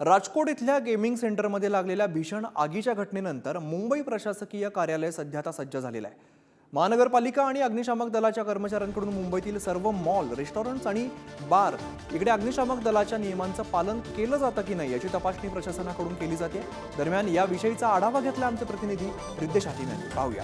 राजकोट इथल्या गेमिंग सेंटरमध्ये लागलेल्या भीषण आगीच्या घटनेनंतर मुंबई प्रशासकीय कार्यालय सध्या आता सज्ज झालेलं आहे. महानगरपालिका आणि अग्निशामक दलाच्या कर्मचाऱ्यांकडून मुंबईतील सर्व मॉल रेस्टॉरंट्स आणि बार इकडे अग्निशामक दलाच्या नियमांचं पालन केलं जातं की नाही याची तपासणी प्रशासनाकडून केली जाते. दरम्यान याविषयीचा आढावा घेतला आमचे प्रतिनिधी रिद्देश हातीम यांनी. पाहूया.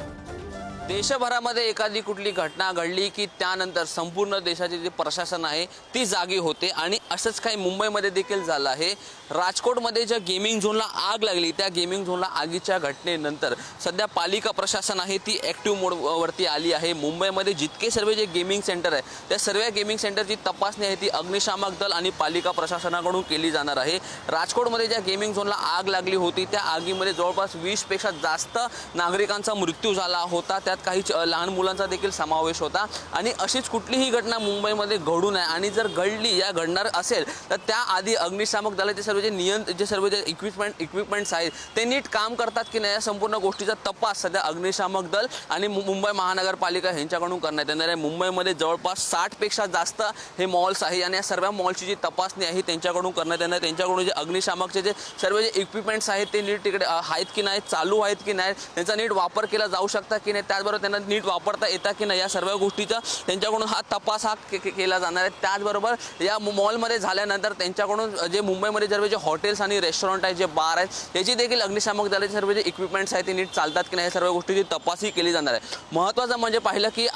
देशभरामध्ये एखादी कुठली घटना घडली की त्यानंतर संपूर्ण देशाचे जे प्रशासन आहे ती जागी होते आणि असंच काही मुंबईमध्ये देखील झालं आहे. राजकोटमध्ये ज्या गेमिंग झोनला आग लागली त्या गेमिंग झोनला आगीच्या घटनेनंतर सध्या पालिका प्रशासन आहे ती ॲक्टिव्ह मोडवरती आली आहे. मुंबईमध्ये जितके सर्व जे गेमिंग सेंटर आहे त्या सर्व गेमिंग सेंटरची तपासणी आहे ती अग्निशामक दल आणि पालिका प्रशासनाकडून केली जाणार आहे. राजकोटमध्ये ज्या गेमिंग झोनला आग लागली होती त्या आगीमध्ये जवळपास वीसपेक्षा जास्त नागरिकांचा मृत्यू झाला होता. त्या त्यात काही लहान मुलांचा देखील समावेश होता. आणि अशीच कुठलीही घटना मुंबईमध्ये घडू नये. आणि जर घडली या घडणार असेल तर त्याआधी अग्निशामक दलाचे सर्व जे नियंत्र जे सर्व जे इक्विपमेंट इक्विपमेंट्स आहेत ते नीट काम करतात की नाही या संपूर्ण गोष्टीचा तपास सध्या अग्निशामक दल आणि मु- मुंबई महानगरपालिका यांच्याकडून करण्यात येणार आहे. मुंबईमध्ये जवळपास साठपेक्षा जास्त हे मॉल्स आहे आणि या सर्व मॉलची जी तपासणी आहे त्यांच्याकडून करण्यात येणार आहे. त्यांच्याकडून जे अग्निशामकचे जे सर्व जे इक्विपमेंट्स आहेत ते नीट तिकडे आहेत की नाही चालू आहेत की नाही त्यांचा नीट वापर केला जाऊ शकता की नाही त्या त्याचबरोबर त्यांना नीट वापरता येता की नाही या सर्व गोष्टीचा त्यांच्याकडून हा तपास हा के- केला जाणार आहे. त्याचबरोबर या मॉलमध्ये झाल्यानंतर त्यांच्याकडून जे मुंबईमध्ये सर्व जे हॉटेल्स आणि रेस्टॉरंट आहेत जे बार आहेत याची देखील अग्निशामक दलाचे सर्व जे इक्विपमेंट्स आहेत ते नीट चालतात की नाही या सर्व गोष्टीची तपासही केली जाणार आहे. महत्त्वाचं म्हणजे पाहिलं की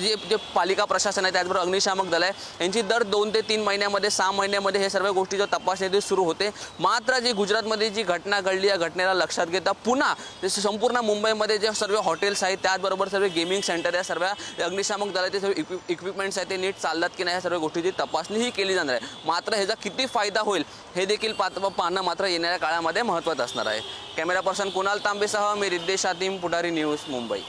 जे जे पालिका प्रशासन आहे त्याचबरोबर अग्निशामक दल आहे यांची दर दोन ते तीन महिन्यामध्ये सहा महिन्यामध्ये हे सर्व गोष्टीचा तपासणी ते सुरू होते. मात्र जी गुजरातमध्ये जी घटना घडली या घटनेला लक्षात घेता पुन्हा जे संपूर्ण मुंबईमध्ये जे सर्व हॉटेल्स आहेत त्याचबरोबर सर्व गेमिंग सेंटर या सर्व अग्निशामक दलाचे सर्व इक्वि इक्विपमेंट्स आहेत ते नीट चालतात की नाही या सर्व गोष्टीची तपासणीही केली जाणार आहे. मात्र ह्याचा किती फायदा होईल हे देखील पात पाहणं मात्र येणाऱ्या काळामध्ये महत्त्वाचं असणार आहे. कॅमेरा पर्सन कुणाल तांबेसह मी रिद्देश आदिम पुढारी न्यूज मुंबई.